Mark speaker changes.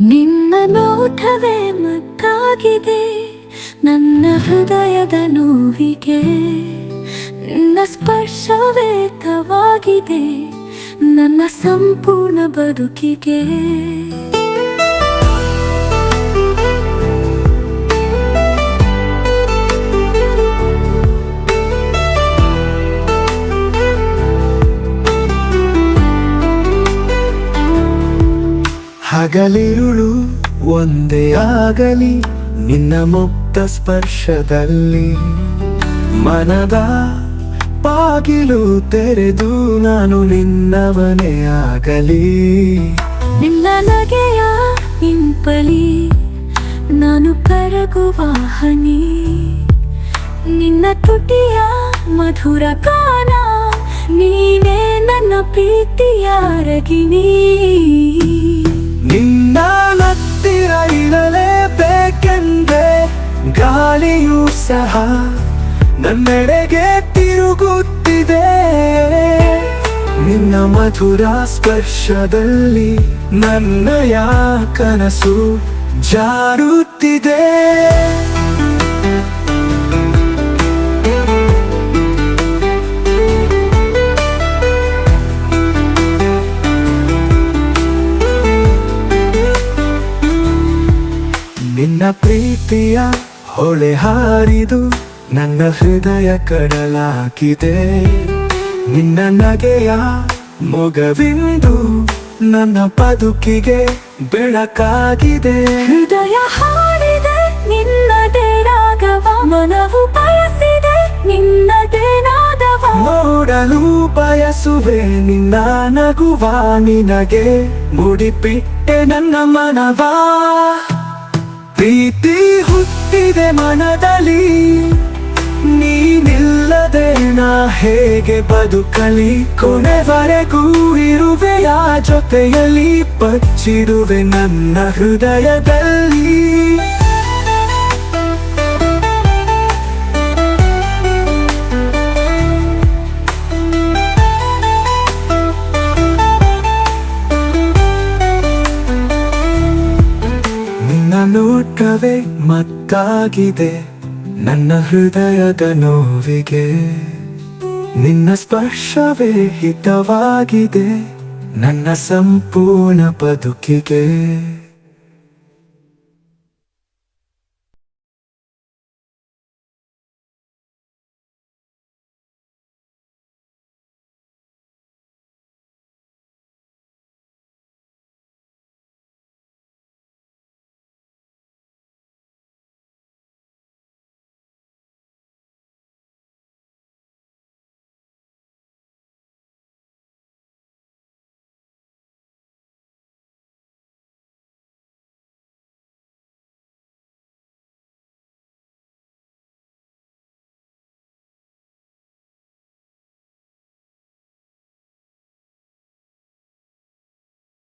Speaker 1: ನಿನ್ನ ನೋಟವೇ ಮತ್ತಾಗಿದೆ ನನ್ನ ಹೃದಯದ ನೋವಿಗೆ. ನಿನ್ನ ಸ್ಪರ್ಶವೇ ತವಾಗಿದೆ ನನ್ನ ಸಂಪೂರ್ಣ ಬದುಕಿಗೆ.
Speaker 2: ಹಗಲಿರುಳು ಒಂದೇ ಆಗಲಿ, ನಿನ್ನ ಮುಕ್ತ ಸ್ಪರ್ಶದಲ್ಲಿ. ಮನದ ಬಾಗಿಲು ತೆರೆದು ನಾನು ನಿನ್ನವನೇ ಆಗಲಿ.
Speaker 1: ನಿನ್ನ ನಗೆಯ ಇಂಪಲಿ ನಾನು ಕರಗುವ ಹನಿ. ನಿನ್ನ ತುಟಿಯ ಮಧುರ ಕಾನ, ನೀನೇ ನನ್ನ ಪ್ರೀತಿಯ ರಗಿಣಿ.
Speaker 2: ಸಹ ನನ್ನೆಡೆಗೆ ತಿರುಗುತ್ತಿದೆ. ನಿನ್ನ ಮಧುರ ಸ್ಪರ್ಶದಲ್ಲಿ ನನ್ನಯ ಕನಸು ಜಾರುತ್ತಿದೆ. ನಿನ್ನ ಪ್ರೀತಿಯ ಹೊಳೆ ಹಾರಿದು ನನ್ನ ಹೃದಯ ಕಡಲಾಗಿದೆ. ನಿನ್ನ ನಗೆಯ ಮೊಗವಿಂದು ನನ್ನ ಬದುಕಿಗೆ ಬೆಳಕಾಗಿದೆ.
Speaker 1: ಹೃದಯ ಹಾರಿದೆ ನಿನ್ನದೇ ರಾಗವ ಮನವು ಬಯಸಿದೆ ನಿನ್ನದೇ ನಾದವ.
Speaker 2: ನೋಡಲು ಬಯಸುವೆ ನಿನ್ನ ನಗುವ. ನಿನಗೆ ಮುಡಿಪಿಟ್ಟೆ ನನ್ನ ಮನವಾ. ಪ್ರೀತಿ ಹುಟ್ಟಿದೆ ಮನದಲ್ಲಿ. ನೀನಿಲ್ಲದೆ ನಾ ಹೇಗೆ ಬದುಕಲಿ? ಕೊನೆವರೆಗೂ ಇರುವೆಯ? ಜೊತೆಯಲ್ಲಿ ಪಚ್ಚಿರುವೆ ನನ್ನ ಹೃದಯದಲ್ಲಿ. ನೋಟವೇ ಮತ್ತಾಗಿದೆ. ನನ್ನ ಹೃದಯದ ನೋವಿಗೆ. ನಿನ್ನ ಸ್ಪರ್ಶವೇ ಹಿತವಾಗಿದೆ. ನನ್ನ ಸಂಪೂರ್ಣ ಬದುಕಿಗೆ.